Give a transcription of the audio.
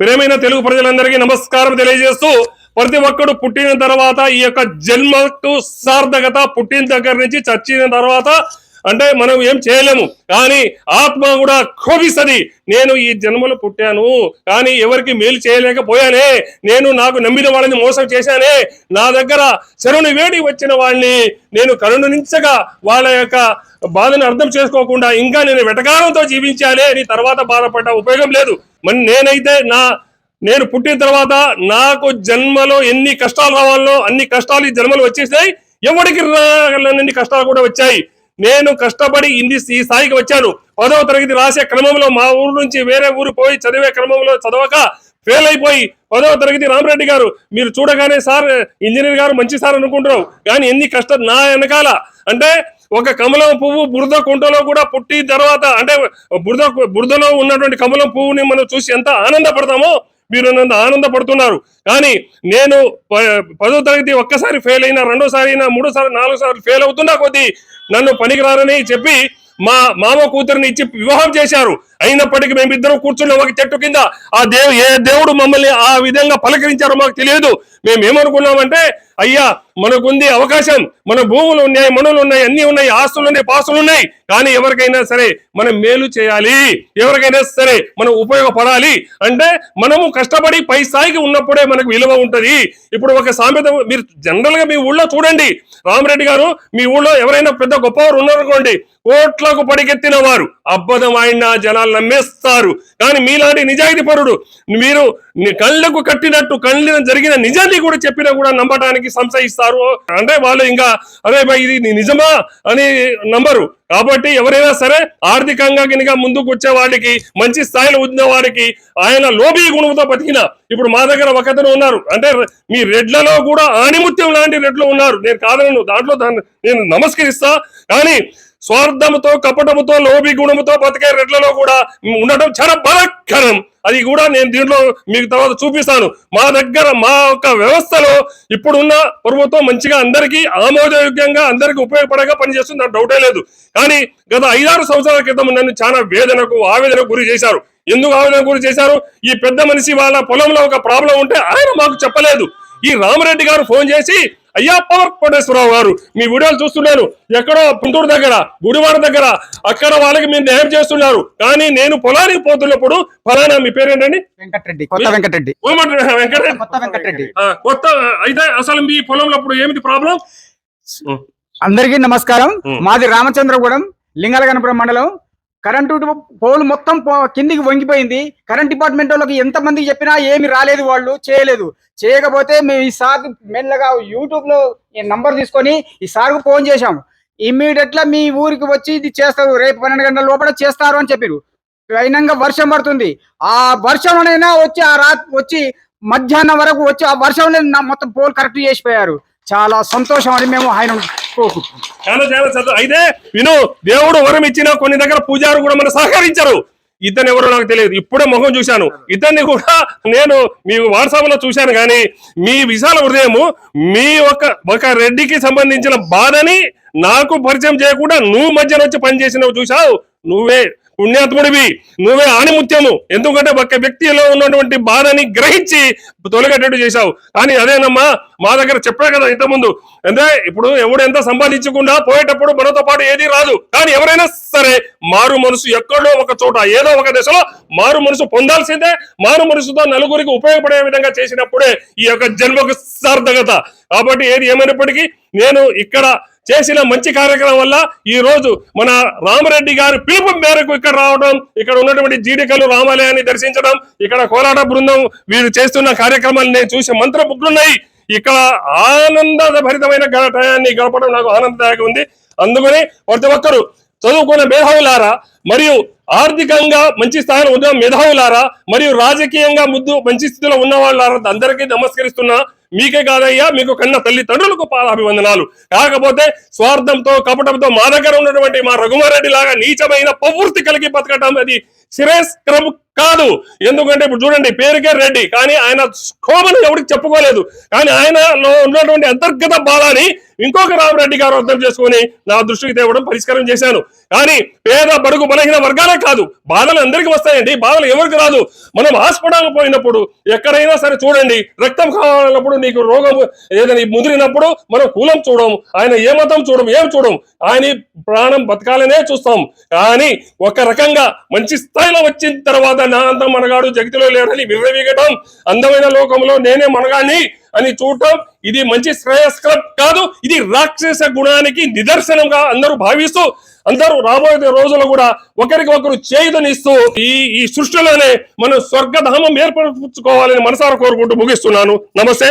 ప్రేమైన తెలుగు ప్రజలందరికీ నమస్కారం తెలియజేస్తూ ప్రతి ఒక్కడు పుట్టిన తర్వాత ఈ యొక్క జన్మకు సార్థకత పుట్టిన దగ్గర నుంచి చచ్చిన తర్వాత అంటే మనం ఏం చేయలేము. కానీ ఆత్మ కూడా క్షోభిస్తుంది నేను ఈ జన్మలో పుట్టాను. కానీ ఎవరికి మేలు చేయలేకపోయానే. నేను నాకు నమ్మిన వాళ్ళని మోసం చేశానే. నా దగ్గర శరుని వేడి వచ్చిన వాళ్ళని నేను కరుణించగా వాళ్ళ యొక్క బాధను అర్థం చేసుకోకుండా ఇంకా నేను వెటకారంతో జీవించాలి అని తర్వాత బాధపడ్డ ఉపయోగం లేదు. మరి నేనైతే నా నేను పుట్టిన తర్వాత నాకు జన్మలో ఎన్ని కష్టాలు రావాలో అన్ని కష్టాలు ఈ జన్మలు వచ్చేసాయి ఎవరికి రాగలనన్ని కష్టాలు కూడా వచ్చాయి. నేను కష్టపడి ఇన్ని ఈ స్థాయికి వచ్చాను. పదవ తరగతి రాసే క్రమంలో మా ఊరు నుంచి వేరే ఊరు పోయి చదివే క్రమంలో చదవక ఫెయిల్ అయిపోయి పదవ తరగతి రామరెడ్డి గారు మీరు చూడగానే సార్ ఇంజనీర్ గారు మంచి సార్ అనుకుంటున్నావు. కానీ ఎన్ని కష్టం నా వెనకాల. అంటే ఒక కమలం పువ్వు బురద కుంటలో కూడా పుట్టిన తర్వాత అంటే బురద బురదలో ఉన్నటువంటి కమలం పువ్వుని మనం చూసి ఎంత ఆనందపడతామో మీరు నన్ను ఆనందపడుతున్నారు. కానీ నేను ప- పదో తరగతి ఒక్కసారి ఫెయిల్ అయినా రెండోసారి అయినా మూడోసారి నాలుగోసారి ఫెయిల్ అవుతున్నా కొద్దీ నన్ను పనికిరారని చెప్పి మా మామ కూతురిని ఇచ్చి వివాహం చేశారు. అయినప్పటికీ మేమిద్దరం కూర్చున్న. ఒక చెట్టు కింద ఆ దేవు ఏ దేవుడు మమ్మల్ని ఆ విధంగా పలకరించారో మాకు తెలియదు. మేము ఏమనుకున్నామంటే అయ్యా మనకుంది అవకాశం. మన భూములు ఉన్నాయి మనులు ఉన్నాయి అన్ని ఉన్నాయి ఆస్తులు ఉన్నాయి పాస్తులు ఉన్నాయి. కానీ ఎవరికైనా సరే మనం మేలు చేయాలి. ఎవరికైనా సరే మనం ఉపయోగపడాలి. అంటే మనము కష్టపడి పై స్థాయికి ఉన్నప్పుడే మనకు విలువ ఉంటది. ఇప్పుడు ఒక సామెత మీరు జనరల్గా మీ ఊళ్ళో చూడండి. రామరెడ్డి గారు మీ ఊళ్ళో ఎవరైనా పెద్ద గొప్పవారు ఉన్నారనుకోండి కోట్లకు పడికెత్తిన వారు. అబ్బదం ఆయన జనాలు నమ్మేస్తారు. కానీ మీలాంటి నిజాయితీ పరుడు మీరు కళ్ళకు కట్టినట్టు కళ్ళ జరిగిన నిజాన్ని కూడా చెప్పినా కూడా నమ్మటానికి సంశయిస్తారు. అంటే వాళ్ళు ఇంకా అరే ఇది నిజమా? అని నమ్మరు. కాబట్టి ఎవరైనా సరే ఆర్థికంగా కనుక ముందుకు వచ్చే వాడికి మంచి స్థాయిలో ఉన్న వాడికి ఆయన లోబీ గుణంతో బతికిన ఇప్పుడు మా దగ్గర ఒకతను ఉన్నారు. అంటే మీ రెడ్లలో కూడా ఆణిముత్యం లాంటి రెడ్లు ఉన్నారు. నేను కాదనను దాంట్లో దాన్ని నేను నమస్కరిస్తా. కానీ స్వార్థముతో కపటముతో లోబి గుణముతో బతికే రెడ్లలో కూడా ఉండటం చాలా బాధాకరం అది కూడా నేను దీంట్లో మీకు తర్వాత చూపిస్తాను. మా దగ్గర మా యొక్క వ్యవస్థలో ఇప్పుడున్న ప్రభుత్వం మంచిగా అందరికీ ఆమోదయోగ్యంగా అందరికీ ఉపయోగపడగా పనిచేస్తుంది నాకు డౌటే లేదు. కానీ గత ఐదారు సంవత్సరాల క్రితం నన్ను చాలా వేదనకు ఆవేదనకు గురి చేశారు. ఎందుకు ఆవేదన గురి చేశారు? ఈ పెద్ద మనిషి వాళ్ళ పొలంలో ఒక ప్రాబ్లం ఉంటే ఆయన మాకు చెప్పలేదు. ఈ రామరెడ్డి గారు ఫోన్ చేసి అయ్యా పవర్ కోటేశ్వరరావు గారు మీ వీడియోలు చూస్తున్నాను. ఎక్కడో గుంటూరు దగ్గర గుడివాడ దగ్గర అక్కడ వాళ్ళకి మీరు న్యాయం చేస్తున్నారు. కానీ నేను పొలానికి పోతున్నప్పుడు ఫలానా మీ పేరేంటండి వెంకటరెడ్డి. కొత్త వెంకటరెడ్డి. వెంకటరెడ్డి. కొత్త వెంకటరెడ్డి. ఆ, కొత్త అయితే అసలు మీ పొలంలో అప్పుడు ఏమిటి ప్రాబ్లం? అందరికీ నమస్కారం. మాది రామచంద్రగూడెం లింగాలగనపురం మండలం. కరెంటు పోల్ మొత్తం కిందికి వంగిపోయింది. కరెంట్ డిపార్ట్మెంట్ వాళ్ళకి ఎంత మందికి చెప్పినా ఏమి రాలేదు వాళ్ళు చేయలేదు. చేయకపోతే మేము ఈ సార్ మెల్లగా యూట్యూబ్లో నంబర్ తీసుకొని ఈ సార్కు ఫోన్ చేశాము ఇమ్మీడియట్గా మీ ఊరికి వచ్చి ఇది చేస్తారు. రేపు పన్నెండు గంటల లోపల చేస్తారు అని చెప్పారు. అయినంగా వర్షం పడుతుంది. ఆ వర్షంలోనైనా వచ్చి ఆ రాత్రి వచ్చి మధ్యాహ్నం వరకు వచ్చి ఆ వర్షంలో నా మొత్తం పోల్ కరెక్ట్ చేసిపోయారు. చాలా సంతోషం అని మేము ఆయన చాలా చాలా చదువు అయితే విను దేవుడు వరం ఇచ్చిన కొన్ని దగ్గర పూజారు కూడా మన సహకరించారు. ఇతను ఎవరో నాకు తెలియదు. ఇప్పుడే ముఖం చూశాను. ఇతన్ని కూడా నేను మీ వాట్సాప్లో చూశాను కానీ మీ విశాల హృదయము మీ ఒక ఒక రెడ్డికి సంబంధించిన బాధని నాకు పరిచయం చేయకుండా నువ్వు మధ్యన వచ్చి పనిచేసినవి చూసావు నువ్వే పుణ్యాత్ముడివి. నువ్వే ఆణిముత్యము ఎందుకంటే ఒక వ్యక్తిలో ఉన్నటువంటి బాధని గ్రహించి తొలగేటట్టు చేశావు. కానీ అదేనమ్మా మా దగ్గర చెప్పాడు కదా ఇంతకుముందు. అంటే ఇప్పుడు ఎవడు ఎంత సంపాదించకుండా పోయేటప్పుడు మనతో పాటు ఏది రాదు. కానీ ఎవరైనా సరే మారు మనసు ఎక్కడో ఒక చోట ఏదో ఒక దశలో మారు మనసు పొందాల్సిందే. మారు మనసుతో నలుగురికి ఉపయోగపడే విధంగా చేసినప్పుడే ఈ యొక్క జన్మకు సార్థకత. కాబట్టి ఏది ఏమైనప్పటికీ నేను ఇక్కడ చేసిన మంచి కార్యక్రమం వల్ల ఈ రోజు మన రామరెడ్డి గారు పిలుపు మేరకు ఇక్కడ రావడం ఇక్కడ ఉన్నటువంటి జీడికలు రామాలయాన్ని దర్శించడం ఇక్కడ కోలాట బృందం వీరు చేస్తున్న కార్యక్రమాలు నేను చూసి బుక్లున్నాయి ఇక్కడ ఆనందభరితమైన టయాన్ని గడపడం నాకు ఆనందదాయకం ఉంది. అందుకని ప్రతి ఒక్కరు చదువుకున్న మేధావులారా మరియు ఆర్థికంగా మంచి స్థాయిలో ఉన్న మేధావులారా మరియు రాజకీయంగా ముద్దు మంచి స్థితిలో ఉన్న వాళ్ళారా అందరికీ నమస్కరిస్తున్నా. మీకే కాదయ్యా మీకు కన్న తల్లిదండ్రులకు పాదాభివందనాలు. కాకపోతే స్వార్థంతో కపటంతో మా దగ్గర ఉన్నటువంటి మా రఘుమారెడ్డి లాగా నీచమైన ప్రవృత్తి కలిగి బతకటం అది శ్రేయస్కరం కాదు. ఎందుకంటే ఇప్పుడు చూడండి పేరుకే రెడ్డి కానీ ఆయన కోమని ఎవరికి చెప్పుకోలేదు. కానీ ఆయనలో ఉన్నటువంటి అంతర్గత బాధాన్ని ఇంకొక రామరెడ్డి గారు అర్థం చేసుకొని నా దృష్టికి తేవడం పరిష్కారం చేశాను. కానీ పేద బడుగు బలహీన వర్గాలకు కాదు. బాధలు అందరికీ వస్తాయండి. బాధలు ఎవరికి రాదు. మనం హాస్పిటల్ పోయినప్పుడు ఎక్కడైనా సరే చూడండి. రక్తం కావాలన్నప్పుడు నీకు రోగం ఏదైనా ముదిరినప్పుడు మనం కూలం చూడం ఆయన ఏ మతం చూడం ఏం చూడం ఆయన ప్రాణం బతకాలనే చూస్తాం. కానీ ఒక రకంగా మంచి స్థాయిలో వచ్చిన తర్వాత నా అంత మనగాడు జగతిలో లేడని విర్రవీగటం. అందమైన లోకంలో నేనే మనగాన్ని అని చూడటం ఇది మంచి శ్రేయస్కరం కాదు. ఇది రాక్షస గుణానికి నిదర్శనంగా అందరూ భావిస్తూ అందరూ రాబోయే రోజుల్లో కూడా ఒకరికి ఒకరు చేయుదనిస్తూ ఈ ఈ సృష్టిలోనే మనం స్వర్గధామం ఏర్పరచుకోవాలని మనసారా కోరుకుంటూ ముగిస్తున్నాను. నమస్తే.